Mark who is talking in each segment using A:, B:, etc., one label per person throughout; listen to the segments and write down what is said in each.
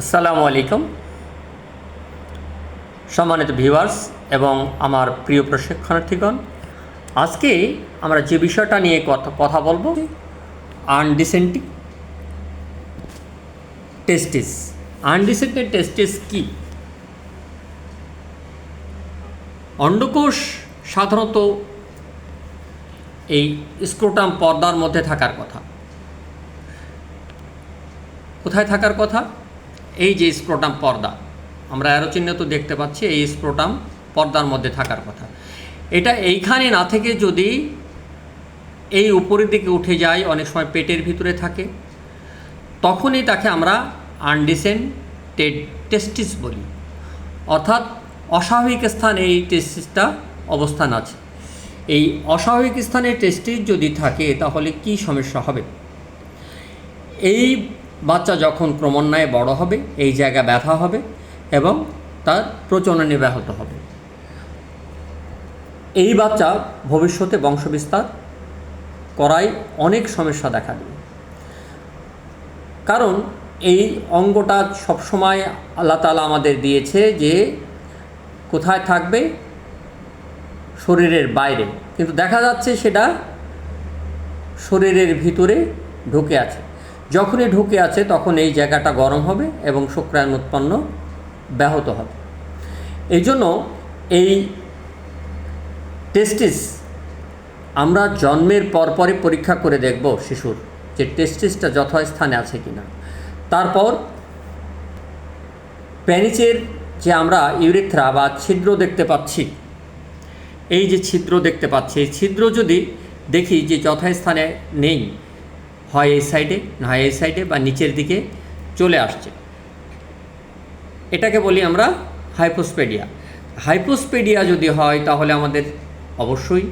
A: আসসালামু আলাইকুম। সম্মানিত ভিউয়ার্স এবং আমার প্রিয় প্রশিক্ষণার্থীগণ, আজকে আমরা যে বিষয়টা নিয়ে কথা কথা বলব আনডিসেন্টিং টেস্টিস আনডিসেন্টেড টেস্টিস কি? অন্ডকোষ সাধারণত এই স্ক্রোটাম পর্দার মধ্যে থাকার কথা। কোথায় থাকার কথা? এই যে স্ক্রোটাম পর্দা, আমরা চিহ্ন তো দেখতে পাচ্ছি, এই স্ক্রোটাম পর্দার মধ্যে থাকার কথা। এটা এইখানে না থেকে যদি এই উপরের দিকে উঠে যায়, অনেক সময় পেটের ভিতরে থাকে, তখনই তাকে আমরা আনডিসেন্টেড টেস্টিস বলি। অর্থাৎ অস্বাভাবিক স্থানে এই টেস্টিসটা অবস্থান আছে। এই অস্বাভাবিক স্থানে টেস্টিস যদি থাকে, তাহলে কি সমস্যা হবে? এই বাচ্চা যখন ক্রমান্বয়ে বড় হবে, এই জায়গা ব্যথা হবে এবং তার প্রচননে ব্যাহত হবে। এই বাচ্চা ভবিষ্যতে বংশবিস্তার করায় অনেক সমস্যা দেখা দেবে। কারণ এই অঙ্গটা সবসময় আল্লাহ তালা আমাদের দিয়েছে যে কোথায় থাকবে? শরীরের বাইরে। কিন্তু দেখা যাচ্ছে সেটা শরীরের ভিতরে ঢুকে আছে। যখনই ঢুকে আছে তখন এই জায়গাটা গরম হবে এবং শুক্রায়ন উৎপন্ন ব্যাহত হবে। এই জন্য এই টেস্টিস আমরা জন্মের পরপরই পরীক্ষা করে দেখব শিশুর যে টেস্টিসটা যথাস্থানে আছে কিনা। তারপর প্যানিচের যে আমরা ইউরেথ্রা বা ছিদ্র দেখতে পাচ্ছি, এই যে ছিদ্র দেখতে পাচ্ছি, এই ছিদ্র যদি দেখি যে যথাস্থানে নেই হয় এই সাইডে, না হয় এই সাইডে বা নিচের দিকে চলে আসছে। এটাকে বলি আমরা হাইপোস্পেডিয়া। হাইপোস্পেডিয়া যদি হয়, তাহলে আমাদের অবশ্যই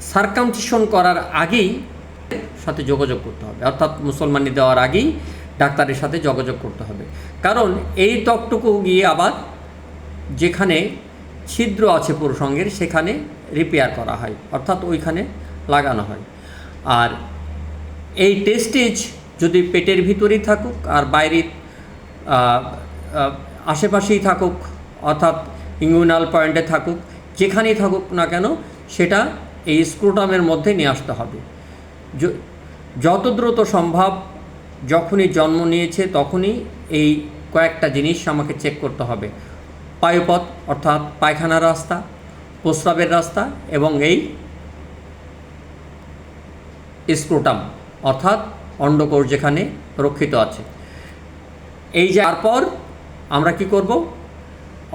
A: সার্কামচিশন করার আগেই সাথে যোগাযোগ করতে হবে। অর্থাৎ মুসলমানি দেওয়ার আগেই ডাক্তারের সাথে যোগাযোগ করতে হবে। কারণ এই ত্বকটুকু গিয়ে আবার যেখানে ছিদ্র আছে পুরুষঙ্গের, সেখানে রিপেয়ার করা হয়। অর্থাৎ ওইখানে লাগানো হয়। আর এই টেস্টেজ যদি পেটের ভিতরেই থাকুক আর বাইরে আশেপাশেই থাকুক, অর্থাৎ ইঙ্গুইনাল পয়েন্টে থাকুক, যেখানেই থাকুক না কেন, সেটা এই স্ক্রোটামের মধ্যে নিয়ে আসতে হবে। যত দ্রুত সম্ভব যখনই জন্ম নিয়েছে তখনই এই কয়েকটা জিনিস আমাকে চেক করতে হবে। পায়ুপথ, অর্থাৎ পায়খানার রাস্তা, প্রস্রাবের রাস্তা এবং এই স্ক্রোটাম অর্থাৎ অন্ডকোষ যেখানে রক্ষিত আছে। এই যে তারপর আমরা কি করব?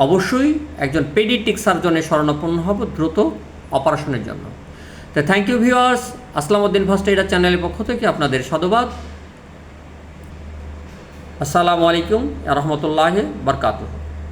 A: অবশ্যই একজন পেডিটিক সার্জনের শরণাপন্ন হব দ্রুত অপারেশনের জন্য। তো thank you viewers Aslamuddin first aider চ্যানেলের পক্ষ থেকে আপনাদের সাধুবাদ। আসসালামু আলাইকুম রহমতুল্লাহ বরকাতুহ।